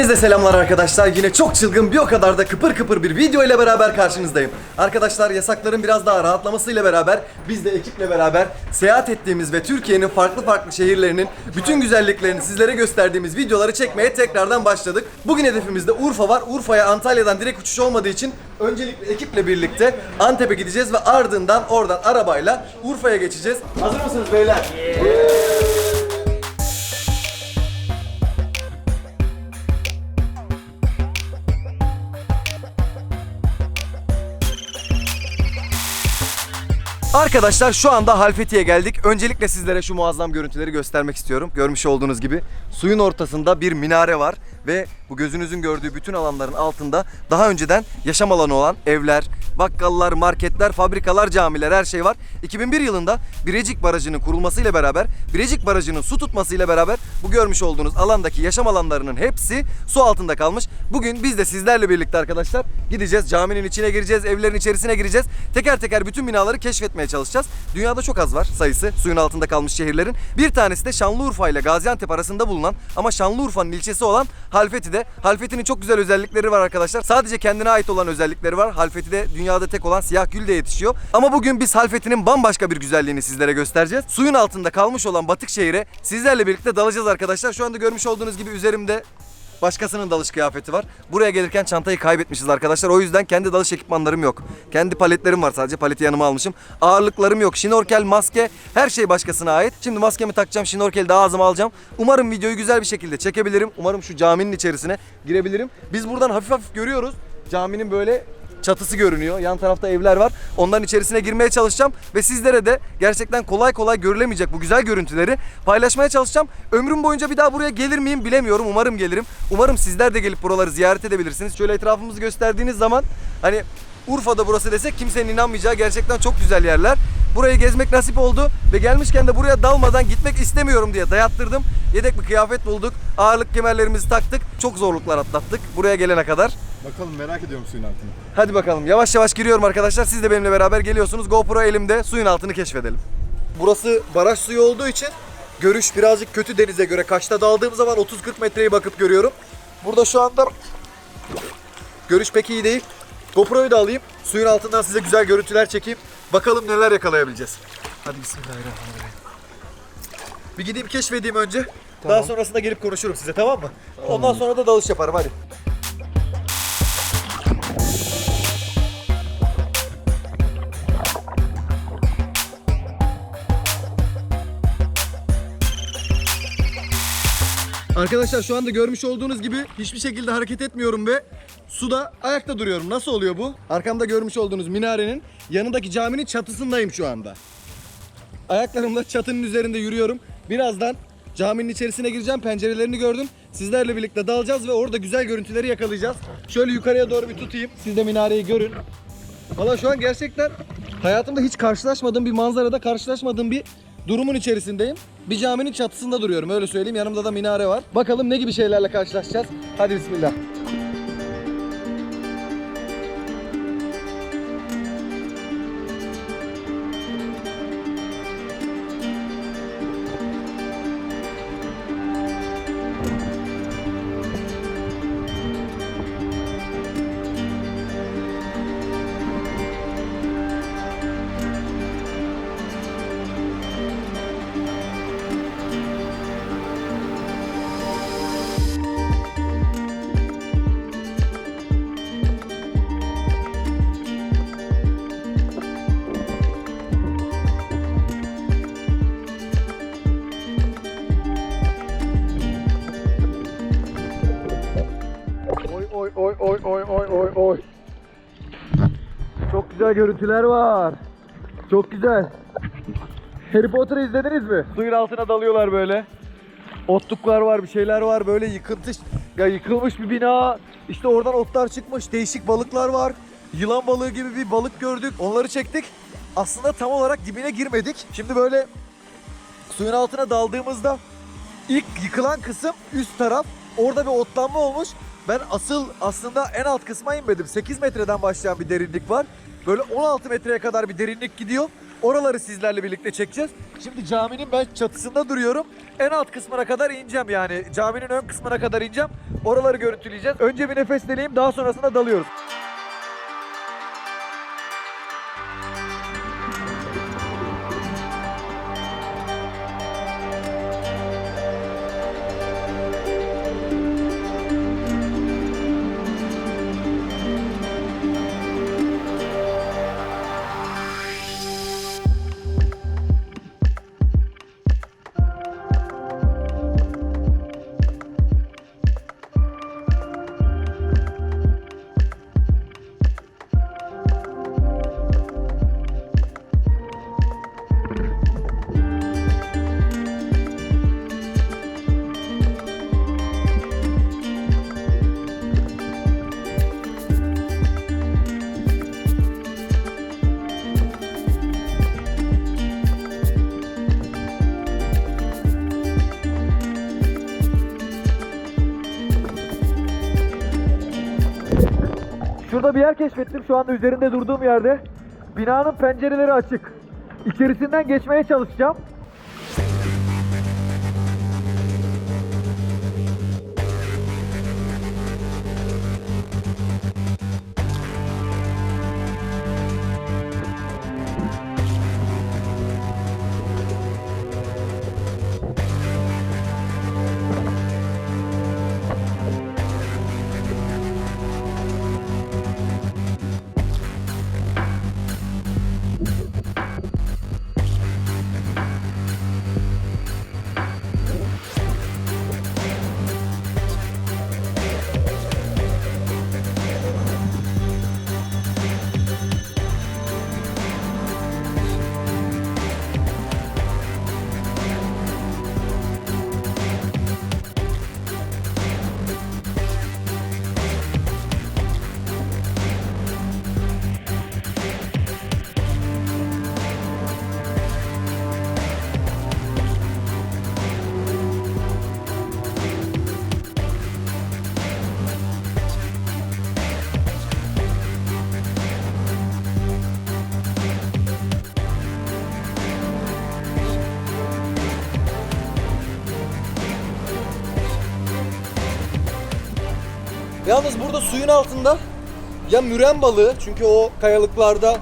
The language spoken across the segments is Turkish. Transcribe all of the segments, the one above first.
Hepinize selamlar arkadaşlar. Yine çok çılgın bir o kadar da kıpır kıpır bir video ile beraber karşınızdayım. Arkadaşlar yasakların biraz daha rahatlamasıyla beraber biz de ekiple beraber seyahat ettiğimiz ve Türkiye'nin farklı farklı şehirlerinin bütün güzelliklerini sizlere gösterdiğimiz videoları çekmeye tekrardan başladık. Bugün hedefimizde Urfa var. Urfa'ya Antalya'dan direkt uçuş olmadığı için öncelikle ekiple birlikte Antep'e gideceğiz ve ardından oradan arabayla Urfa'ya geçeceğiz. Hazır mısınız beyler? Arkadaşlar şu anda Halfeti'ye geldik. Öncelikle sizlere şu muazzam görüntüleri göstermek istiyorum. Görmüş olduğunuz gibi suyun ortasında bir minare var ve bu gözünüzün gördüğü bütün alanların altında daha önceden yaşam alanı olan evler, bakkallar, marketler, fabrikalar, camiler her şey var. 2001 yılında Birecik Barajı'nın kurulmasıyla beraber Birecik Barajı'nın su tutmasıyla beraber bu görmüş olduğunuz alandaki yaşam alanlarının hepsi su altında kalmış. Bugün biz de sizlerle birlikte arkadaşlar gideceğiz. Caminin içine gireceğiz, evlerin içerisine gireceğiz. Teker teker bütün binaları keşfetmeye çalışacağız. Dünyada çok az var sayısı suyun altında kalmış şehirlerin. Bir tanesi de Şanlıurfa ile Gaziantep arasında bulunan ama Şanlıurfa'nın ilçesi olan Halfeti'de. Halfeti'nin çok güzel özellikleri var arkadaşlar. Sadece kendine ait olan özellikleri var. Halfeti'de dünyada tek olan siyah gül de yetişiyor. Ama bugün biz Halfeti'nin bambaşka bir güzelliğini sizlere göstereceğiz. Suyun altında kalmış olan batık şehire sizlerle birlikte dalacağız arkadaşlar. Şu anda görmüş olduğunuz gibi üzerimde Başkasının dalış kıyafeti var. Buraya gelirken çantayı kaybetmişiz arkadaşlar. O yüzden kendi dalış ekipmanlarım yok. Kendi paletlerim var sadece. Paleti yanıma almışım. Ağırlıklarım yok. Şnorkel, maske her şey başkasına ait. Şimdi maskemi takacağım. Şnorkeli de ağzıma alacağım. Umarım videoyu güzel bir şekilde çekebilirim. Umarım şu caminin içerisine girebilirim. Biz buradan hafif hafif görüyoruz. Caminin böyle çatısı görünüyor. Yan tarafta evler var. Onların içerisine girmeye çalışacağım ve sizlere de gerçekten kolay kolay görülemeyecek bu güzel görüntüleri paylaşmaya çalışacağım. Ömrüm boyunca bir daha buraya gelir miyim bilemiyorum. Umarım gelirim. Umarım sizler de gelip buraları ziyaret edebilirsiniz. Şöyle etrafımızı gösterdiğiniz zaman hani Urfa'da burası desek kimsenin inanmayacağı gerçekten çok güzel yerler. Burayı gezmek nasip oldu ve gelmişken de buraya dalmadan gitmek istemiyorum diye dayattırdım. Yedek bir kıyafet bulduk. Ağırlık kemerlerimizi taktık. Çok zorluklar atlattık buraya gelene kadar. Bakalım merak ediyorum suyun altını. Hadi bakalım yavaş yavaş giriyorum arkadaşlar. Siz de benimle beraber geliyorsunuz. GoPro elimde suyun altını keşfedelim. Burası baraj suyu olduğu için görüş birazcık kötü denize göre. Kaçta daldığım zaman 30-40 metreyi bakıp görüyorum. Burada şu anda görüş pek iyi değil. GoPro'yu da alayım. Suyun altından size güzel görüntüler çekeyim. Bakalım neler yakalayabileceğiz. Hadi bismillahirrahmanirrahim. Bir gideyim keşfedeyim önce. Daha sonrasında gelip konuşurum size tamam mı? Ondan sonra da dalış yaparım hadi. Arkadaşlar şu anda görmüş olduğunuz gibi hiçbir şekilde hareket etmiyorum ve suda ayakta duruyorum. Nasıl oluyor bu? Arkamda görmüş olduğunuz minarenin yanındaki caminin çatısındayım şu anda. Ayaklarımla çatının üzerinde yürüyorum. Birazdan caminin içerisine gireceğim. Pencerelerini gördüm. Sizlerle birlikte dalacağız ve orada güzel görüntüleri yakalayacağız. Şöyle yukarıya doğru bir tutayım. Siz de minareyi görün. Valla şu an gerçekten hayatımda hiç karşılaşmadığım bir manzarada karşılaşmadığım bir durumun içerisindeyim. Bir caminin çatısında duruyorum öyle söyleyeyim. Yanımda da minare var. Bakalım ne gibi şeylerle karşılaşacağız. Hadi bismillah. Çok güzel görüntüler var. Çok güzel. Harry Potter'ı izlediniz mi? Suyun altına dalıyorlar böyle. Otluklar var, bir şeyler var. Böyle yıkıntı, ya yıkılmış bir bina. İşte oradan otlar çıkmış. Değişik balıklar var. Yılan balığı gibi bir balık gördük. Onları çektik. Aslında tam olarak dibine girmedik. Şimdi böyle suyun altına daldığımızda ilk yıkılan kısım üst taraf. Orada bir otlanma olmuş. Ben asıl aslında en alt kısma inmedim. 8 metreden başlayan bir derinlik var. Böyle 16 metreye kadar bir derinlik gidiyor. Oraları sizlerle birlikte çekeceğiz. Şimdi caminin ben çatısında duruyorum. En alt kısmına kadar ineceğim yani. Caminin ön kısmına kadar ineceğim. Oraları görüntüleyeceğiz. Önce bir nefesleneyim daha sonrasında dalıyoruz. Şurada bir yer keşfettim. Şu anda üzerinde durduğum yerde. Binanın pencereleri açık. İçerisinden geçmeye çalışacağım. Yalnız burada suyun altında ya müren balığı çünkü o kayalıklarda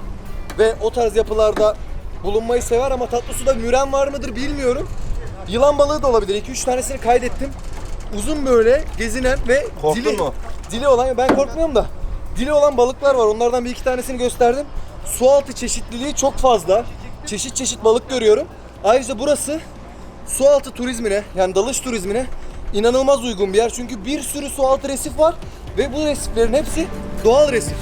ve o tarz yapılarda bulunmayı sever ama tatlı suda müren var mıdır bilmiyorum. Yılan balığı da olabilir. 2-3 tanesini kaydettim. Uzun böyle gezinen ve Korktun dili, mu? dili olan ben korkmuyorum da dili olan balıklar var. Onlardan bir iki tanesini gösterdim. Su altı çeşitliliği çok fazla. Çeşit çeşit balık görüyorum. Ayrıca burası su altı turizmine yani dalış turizmine inanılmaz uygun bir yer. Çünkü bir sürü su altı resif var ve bu resiflerin hepsi doğal resif.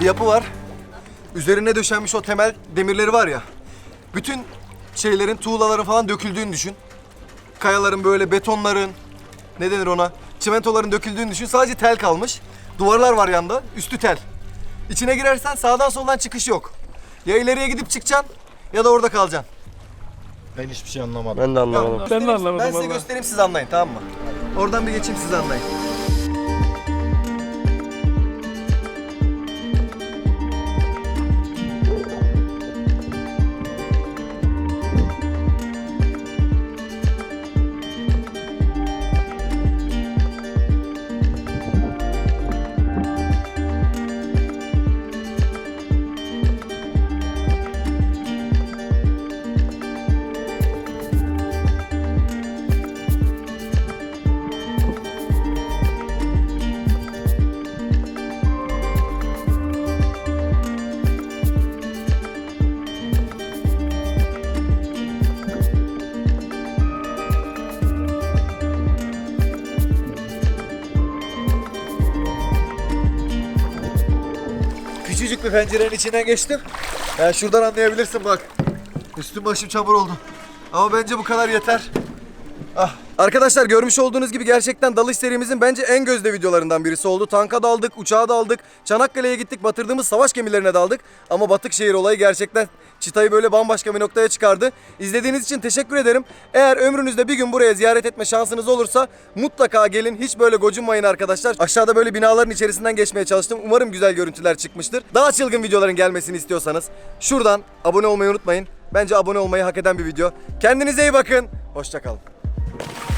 Bir yapı var. Üzerine döşenmiş o temel demirleri var ya. Bütün şeylerin, tuğlaların falan döküldüğünü düşün. Kayaların böyle betonların, ne denir ona? Çimentoların döküldüğünü düşün. Sadece tel kalmış. Duvarlar var yanda, üstü tel. İçine girersen sağdan soldan çıkış yok. Ya ileriye gidip çıkacaksın ya da orada kalacaksın. Ben hiçbir şey anlamadım. Ben de anlamadım. Ben de anlamadım Ben size vallahi. göstereyim siz anlayın tamam mı? Oradan bir geçeyim siz anlayın. Bir pencerenin içinden geçtim. Yani şuradan anlayabilirsin bak. Üstüm başım çamur oldu. Ama bence bu kadar yeter. Ah. Arkadaşlar görmüş olduğunuz gibi gerçekten dalış serimizin bence en gözde videolarından birisi oldu. Tanka daldık, uçağa daldık, Çanakkale'ye gittik, batırdığımız savaş gemilerine daldık. Ama batık şehir olayı gerçekten çıtayı böyle bambaşka bir noktaya çıkardı. İzlediğiniz için teşekkür ederim. Eğer ömrünüzde bir gün buraya ziyaret etme şansınız olursa mutlaka gelin. Hiç böyle gocunmayın arkadaşlar. Aşağıda böyle binaların içerisinden geçmeye çalıştım. Umarım güzel görüntüler çıkmıştır. Daha çılgın videoların gelmesini istiyorsanız şuradan abone olmayı unutmayın. Bence abone olmayı hak eden bir video. Kendinize iyi bakın. Hoşçakalın. Thank.